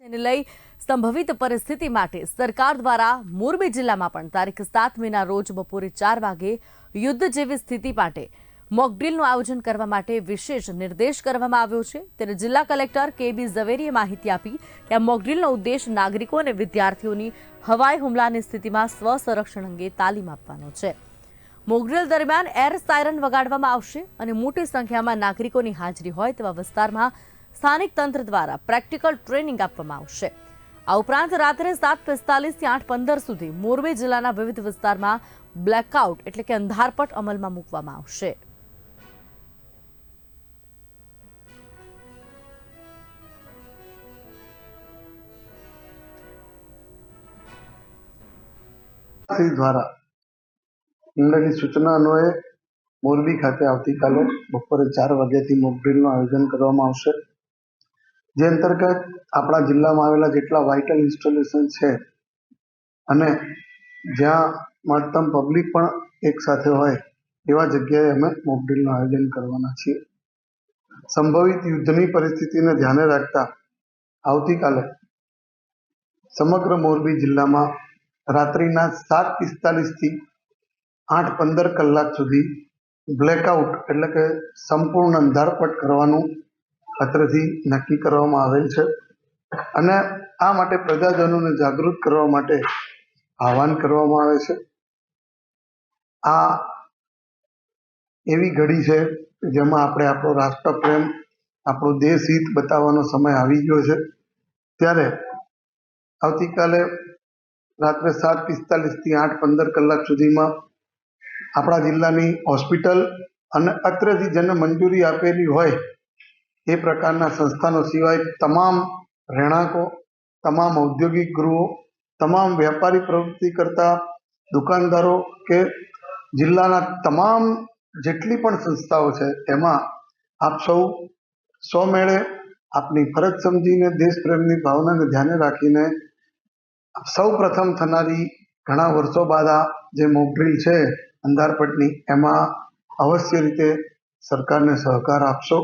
જેને લઈ સંભવિત પરિસ્થિતિ માટે સરકાર દ્વારા મોરબી જિલ્લામાં પણ તારીખ સાત મેના રોજ બપોરે ચાર વાગે યુદ્ધ જેવી સ્થિતિ માટે મોકડ્રીલનું આયોજન કરવા માટે વિશેષ નિર્દેશ કરવામાં આવ્યો છે. ત્યારે જિલ્લા કલેક્ટર કે બી ઝવેરીએ માહિતી આપી કે આ મોકડ્રીલનો ઉદ્દેશ નાગરિકો અને વિદ્યાર્થીઓની હવાઈ હુમલાની સ્થિતિમાં સ્વ સંરક્ષણ અંગે તાલીમ આપવાનો છે. મોકડ્રીલ દરમિયાન એર સાયરન વગાડવામાં આવશે અને મોટી સંખ્યામાં નાગરિકોની હાજરી હોય તેવા વિસ્તારમાં સ્થાનિક તંત્ર દ્વારા પ્રેક્ટિકલ ટ્રેનિંગ આપવામાં આવશે. આ ઉપરાંત રાત્રે સાત પિસ્તાલીસથી આઠ પંદર સુધી મોરબી જિલ્લાના વિવિધ વિસ્તારમાં બ્લેકઆઉટ એટલે કે અંધારપટ અમલમાં મૂકવામાં આવશે. દ્વારા મંડળની સૂચના અન્વયે મોરબી ખાતે આવતીકાલે બપોરે ચાર વાગ્યાથી મોક ડ્રીલનું આયોજન કરવામાં આવશે. જે અંતર્ગત આપણા જિલ્લામાં આવેલા જેટલા વાઇટલ ઇન્સ્ટોલેશન છે અને જ્યાં મહત્તમ પબ્લિક પણ એક સાથે હોય, એવા જગ્યાએ અમે મોકડ્રીલનું આયોજન કરવાના છીએ. સંભવિત યુદ્ધની પરિસ્થિતિને ધ્યાને રાખતા આવતીકાલે સમગ્ર મોરબી જિલ્લામાં રાત્રિના સાત પિસ્તાલીસથી આઠ પંદર કલાક સુધી બ્લેકઆઉટ એટલે કે સંપૂર્ણ અંધારપટ કરવાનું અત્રેથી નક્કી કરવામાં આવેલ છે. અને આ માટે પ્રજાજનોને જાગૃત કરવા માટે આહવાન કરવામાં આવે છે. આ એવી ઘડી છે જેમાં આપણે આપણો રાષ્ટ્રપ્રેમ, આપણો દેશ હિત બતાવવાનો સમય આવી ગયો છે. ત્યારે આવતીકાલે રાત્રે સાત પિસ્તાલીસથી આઠ પંદર કલાક સુધીમાં આપણા જિલ્લાની હોસ્પિટલ અને અત્રેથી જેને મંજૂરી આપેલી હોય એ પ્રકારના સંસ્થાનો સિવાય તમામ રહેણાંકો, તમામ ઔદ્યોગિક ગૃહો, તમામ વેપારી પ્રવૃત્તિ કરતા દુકાનદારો કે જિલ્લાના તમામ જેટલી પણ સંસ્થાઓ છે, એમાં આપ સૌ સોમેળે આપની ફરજ સમજીને દેશ પ્રેમની ભાવનાને ધ્યાને રાખીને સૌ પ્રથમ થનારી ઘણા વર્ષો બાદ આ જે મોકડ્રીલ છે, અંધારપટની, એમાં અવશ્ય રીતે સરકારને સહકાર આપશો.